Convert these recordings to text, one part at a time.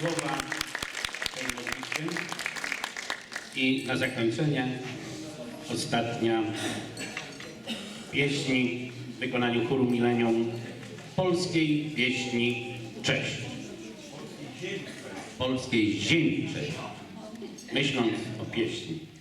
słowa tej modlitwy. I na zakończenie ostatnia pieśni w wykonaniu chóru Milenium Polskiej Pieśni Cześć. Polskiej Ziemi Cześć. Myśląc o pieśni.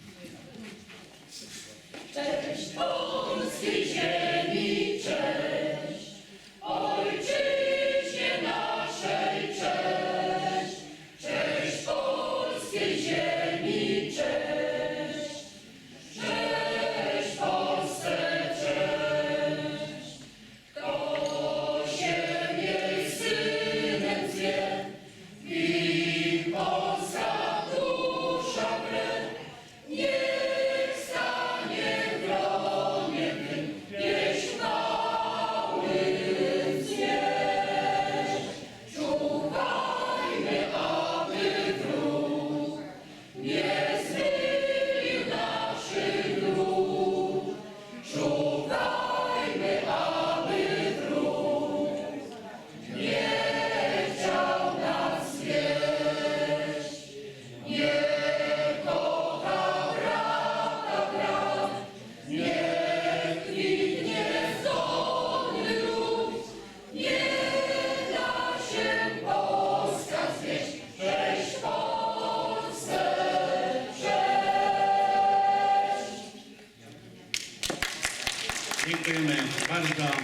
Dziękujemy bardzo.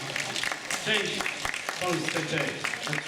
Cześć Polsce, cześć.